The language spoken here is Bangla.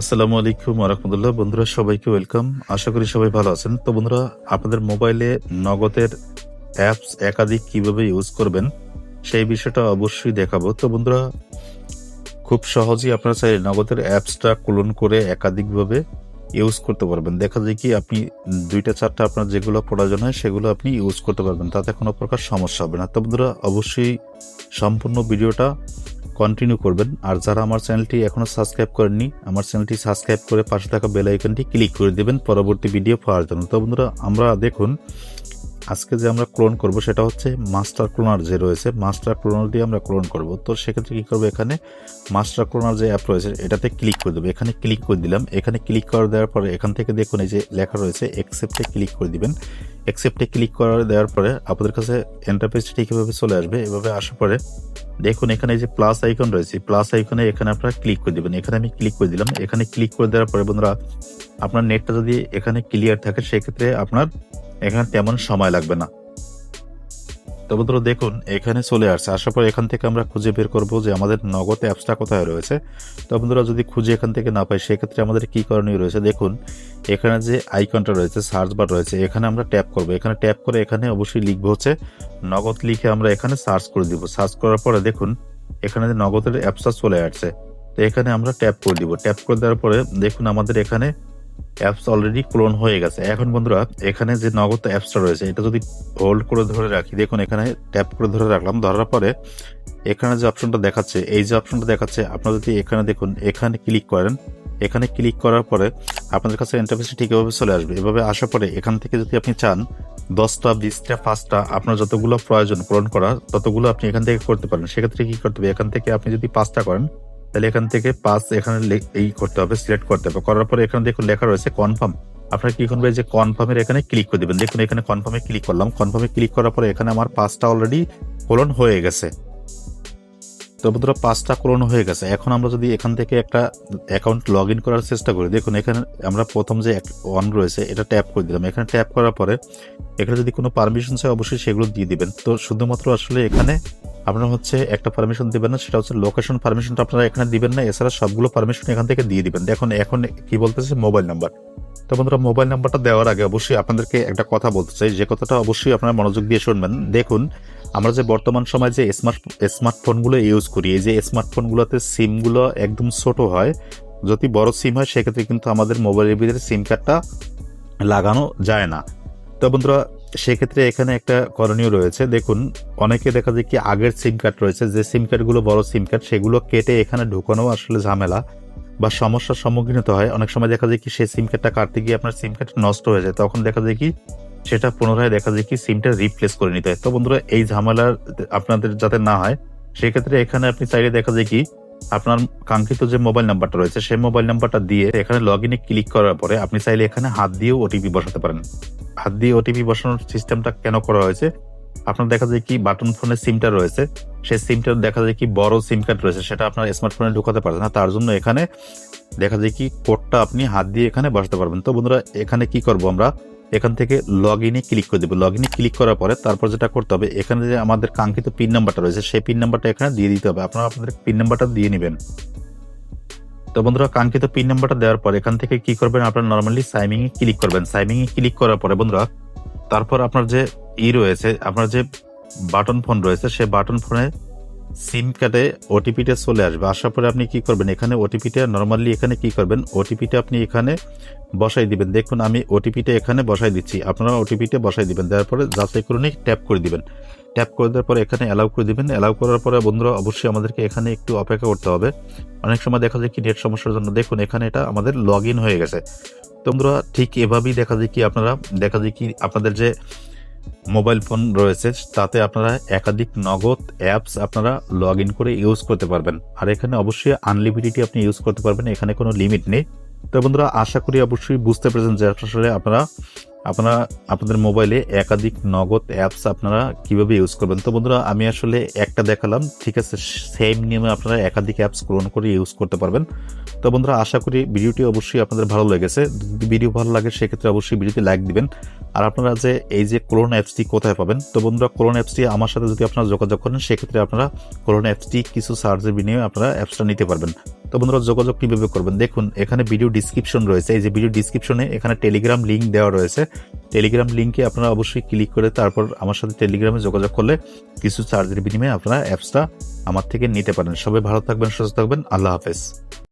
আসসালামু আলাইকুম রহমতুল্লাহ। বন্ধুরা, সবাইকে ওয়েলকাম। আশা করি সবাই ভালো আছেন। তো বন্ধুরা, আপনাদের মোবাইলে নগদের অ্যাপস একাধিক কীভাবে ইউজ করবেন সেই বিষয়টা অবশ্যই দেখাবো। তো বন্ধুরা, খুব সহজেই আপনারা চাই নগদের অ্যাপসটা ক্লোন করে একাধিকভাবে ইউজ করতে পারবেন। দেখা যায় কি, আপনি দুইটা, চারটা আপনার যেগুলো প্রয়োজন হয়, সেগুলো আপনি ইউজ করতে পারবেন। তাতে কোনো প্রকার সমস্যা হবে না। তো বন্ধুরা, অবশ্যই সম্পূর্ণ ভিডিওটা কন্টিনিউ করবেন। আর যারা আমার চ্যানেলটি এখনও সাবস্ক্রাইব করেননি, আমার চ্যানেলটি সাবস্ক্রাইব করে পাশে থাকা বেল আইকনটি ক্লিক করে দেবেন পরবর্তী ভিডিও পাওয়ার জন্য। তো বন্ধুরা, আমরা দেখুন, আজকে যে আমরা ক্লোন করব সেটা হচ্ছে মাস্টার ক্লোনার যে রয়েছে মাস্টার ক্লোনার দিয়ে আমরা ক্লোন করব। তো সেক্ষেত্রে কী করব এখানে? মাস্টার ক্লোনার যে অ্যাপ রয়েছে, এটাতে ক্লিক করে দেবো। এখানে ক্লিক করে দিলাম। এখানে ক্লিক করে দেওয়ার পরে এখান থেকে দেখুন এই যে লেখা রয়েছে অ্যাকসেপ্টে ক্লিক করে দিবেন। অ্যাকসেপ্টে ক্লিক করার, দেওয়ার পরে আপনাদের কাছে এন্টারপ্রাইজটি ঠিক এভাবে চলে আসবে। এভাবে আসার পরে দেখুন এখানে যে প্লাস আইকন রয়েছে প্লাস আইকনে এখানে আপনারা ক্লিক করে দেবেন। এখানে আমি ক্লিক করে দিলাম। এখানে ক্লিক করে দেওয়ার পরে বন্ধুরা, আপনার নেটটা যদি এখানে ক্লিয়ার থাকে, সেক্ষেত্রে আপনার এখানে তেমন সময় লাগবে না। তো বন্ধুরা দেখুন, এখানে চলে আসছে। আসার পর এখান থেকে আমরা খুঁজে বের করব যে আমাদের নগদ অ্যাপসটা কোথায় রয়েছে। তো বন্ধুরা যদি খুঁজে এখান থেকে না পাই, সেক্ষেত্রে আমাদের কী করণীয় রয়েছে? দেখুন, এখানে যে আইকনটা রয়েছে, সার্চ বার রয়েছে, এখানে আমরা ট্যাপ করব। এখানে ট্যাপ করে এখানে অবশ্যই লিখব হচ্ছে, নগদ লিখে আমরা এখানে সার্চ করে দিব। সার্চ করার পরে দেখুন, এখানে যে নগদের অ্যাপসটা চলে আসছে। তো এখানে আমরা ট্যাপ করে দিব। ট্যাপ করে দেওয়ার পরে দেখুন, আমাদের এখানে অ্যাপস অলরেডি ক্লোন হয়ে গেছে। এখন বন্ধুরা, এখানে যে নগদ অ্যাপসটা রয়েছে, এটা যদি হোল্ড করে ধরে রাখি, দেখুন এখানে ট্যাপ করে ধরে রাখলাম, ধরার পরে এখানে যে অপশনটা দেখাচ্ছে, এই যে অপশনটা দেখাচ্ছে, আপনারা যদি এখানে দেখুন, এখানে ক্লিক করেন, এখানে ক্লিক করার পরে আপনাদের কাছে ইন্টারফেসটি ঠিক এভাবে চলে আসবে। এভাবে আসার পরে এখান থেকে যদি আপনি চান, দশটা, বিশটা, পাঁচটা, আপনার যতগুলো প্রয়োজন পূরণ করা, ততগুলো আপনি এখান থেকে করতে পারেন। সেক্ষেত্রে কি করতে হবে? এখান থেকে আপনি যদি পাঁচটা করেন তাহলে এখান থেকে পাঁচ এখানে এই করতে হবে সিলেক্ট করতে হবে। করার পরে এখানে দেখুন লেখা রয়েছে কনফার্ম আপনারা কি করবেন যে কনফার্মের এখানে ক্লিক করে দিবেন? দেখুন এখানে কনফার্মে ক্লিক করলাম। কনফার্মে ক্লিক করার পরে এখানে আমার পাঁচটা অলরেডি কোলন হয়ে গেছে। তো বন্ধুরা পাঁচটা পূরণ হয়ে গেছে। এখন আমরা যদি এখান থেকে একটা অ্যাকাউন্ট লগ ইন করার চেষ্টা করি, দেখুন এখানে আমরা প্রথম যে অন রয়েছে, এটা ট্যাপ করে দিলাম। এখানে ট্যাপ করার পরে এখানে যদি কোনো পারমিশন চাই অবশ্যই সেগুলো দিয়ে দিবেন। তো শুধুমাত্র আসলে এখানে আপনারা হচ্ছে একটা পারমিশন দিবেন না, সেটা হচ্ছে লোকেশন পারমিশনটা আপনারা এখানে দিবেন না, এছাড়া সবগুলো পারমিশন এখান থেকে দিয়ে দিবেন। দেখুন, এখন কি বলতেছে মোবাইল নাম্বার তো বন্ধুরা মোবাইল নাম্বারটা দেওয়ার আগে অবশ্যই আপনাদেরকে একটা কথা বলতে চাই। যে কথাটা অবশ্যই আপনারা মনোযোগ দিয়ে শুনবেন। দেখুন, আমরা যে বর্তমান সময় যে স্মার্ট স্মার্টফোনগুলো ইউজ করি, এই যে স্মার্টফোনগুলোতে সিমগুলো একদম ছোট হয়, যদি বড় সিম হয়, সেক্ষেত্রে কিন্তু আমাদের মোবাইলের ভিতরে সিম কার্ডটা লাগানো যায় না। তো বন্ধুরা সেক্ষেত্রে এখানে একটা করণীয় রয়েছে। দেখুন, অনেকে দেখা যায় কি আগের সিম কার্ড রয়েছে, যে সিম কার্ডগুলো বড় সিম কার্ড সেগুলো কেটে এখানে ঢুকানো আসলে ঝামেলা বা সমস্যার সম্মুখীন হতে হয়। অনেক সময় দেখা যায় কি সেই সিম কার্ডটা কাটতে গিয়ে আপনার সিম কার্ড নষ্ট হয়ে যায়। তখন দেখা যায় কি সেটা পুনরায় দেখা যায় কি সিমটা রিপ্লেস করে নিতে হয়। তো বন্ধুরা, এই ঝামেলার আপনাদের যাতে না হয়, সেক্ষেত্রে এখানে আপনি চাইলে দেখা যায় কি আপনার কাঙ্ক্ষিত যে মোবাইল নাম্বারটা রয়েছে, সেই মোবাইল নাম্বারটা দিয়ে এখানে লগ ইনে ক্লিক করার পরে আপনি চাইলে এখানে হাত দিয়েও ওটিপি বসাতে পারেন। হাত দিয়ে ওটিপি বসানোর সিস্টেমটা কেন করা হয়েছে? আপনার দেখা যায় কি বাটন ফোনের সিমটা রয়েছে, সেই সিমটা দেখা যায় কি বড় সিম কার্ড রয়েছে, সেটা আপনার স্মার্টফোনে ঢুকাতে পারছেন না, তার জন্য এখানে দেখা যায় কি কোডটা আপনি হাত দিয়ে এখানে বসাতে পারবেন। তো বন্ধুরা, এখানে কি করব আমরা? এখান থেকে লগ ইনে ক্লিক করে দেবো। লগ ইনে ক্লিক করার পরে তারপর যেটা করতে হবে, এখানে যে আমাদের কাঙ্ক্ষিত পিন নাম্বারটা রয়েছে, সেই পিন নাম্বারটা এখানে দিয়ে দিতে হবে। আপনারা আপনাদের পিন নাম্বারটা দিয়ে নেবেন। তো বন্ধুরা, কাঙ্ক্ষিত পিন নাম্বারটা দেওয়ার পর এখান থেকে কি করবেন আপনারা নর্মালি সাইমিং এ ক্লিক করবেন। সাইমিং এ ক্লিক করার পরে বন্ধুরা, তারপর আপনার যে ই রয়েছে, আপনার যে বাটন ফোন রয়েছে, সেই বাটন ফোনে সিম কার্ডে ওটিপিটা চলে আসবে। আসার পরে আপনি কি করবেন? এখানে ওটিপিটা নর্মালি এখানে কি করবেন? ওটিপিটা আপনি এখানে বসাই দিবেন। দেখুন, আমি ওটিপিটা এখানে বসাই দিচ্ছি। আপনারা ওটিপিটা বসাই দিবেন। দেওয়ার পরে যাচাই করে নিয়ে ট্যাপ করে দিবেন। ট্যাপ করে দেওয়ার পরে এখানে অ্যালাউ করে দিবেন। অ্যালাউ করার পরে বন্ধুরা অবশ্যই আমাদেরকে এখানে একটু অপেক্ষা করতে হবে। অনেক সময় দেখা যায় কি নেট সমস্যার জন্য। দেখুন, এখানে এটা আমাদের লগ হয়ে গেছে। তো বন্ধুরা ঠিক এভাবেই দেখা যায় কি আপনারা, দেখা যায় কি আপনাদের যে মোবাইল ফোন রয়েছে, তাতে আপনারা একাধিক নগদ অ্যাপস আপনারা লগ ইন করে ইউজ করতে পারবেন। আর এখানে অবশ্যই আনলিমিটেডই আপনি ইউজ করতে পারবেন, এখানে কোনো লিমিট নেই। তো বন্ধুরা, আশা করি অবশ্যই বুঝতে পেরেছেন যে আসলে আপনারা আপনারা আপনাদের মোবাইলে একাধিক নগদ অ্যাপস আপনারা কীভাবে ইউজ করবেন? তো বন্ধুরা, আমি আসলে একটা দেখালাম, ঠিক আছে? সেম নিয়মে আপনারা একাধিক অ্যাপস ক্লোন করে ইউজ করতে পারবেন। তো বন্ধুরা, আশা করি ভিডিওটি অবশ্যই আপনাদের ভালো লেগেছে। যদি ভিডিও ভালো লাগে, সেক্ষেত্রে অবশ্যই ভিডিওতে লাইক দিবেন। আর আপনারা যে এই যে ক্লোন অ্যাপসটি কোথায় পাবেন? তো বন্ধুরা ক্লোন অ্যাপসটি আমার সাথে যদি আপনারা যোগাযোগ করেন, সেক্ষেত্রে আপনারা ক্লোন অ্যাপসটি কিছু সার্জের বিনিময়ে আপনারা অ্যাপসটা নিতে পারবেন। তো বন্ধুরা, যোগাযোগ কীভাবে করবেন? দেখুন, এখানে ভিডিও ডিসক্রিপশন রয়েছে। এই যে ভিডিও ডিসক্রিপশনে এখানে টেলিগ্রাম লিঙ্ক দেওয়া রয়েছে। টেলিগ্রাম লিঙ্কে আপনারা অবশ্যই ক্লিক করে তারপর আমার সাথে টেলিগ্রামে যোগাযোগ করলে কিছু চার্জের বিনিময়ে আপনারা অ্যাপসটা আমার থেকে নিতে পারেন। সবাই ভালো থাকবেন, সুস্থ থাকবেন। আল্লাহ হাফেজ।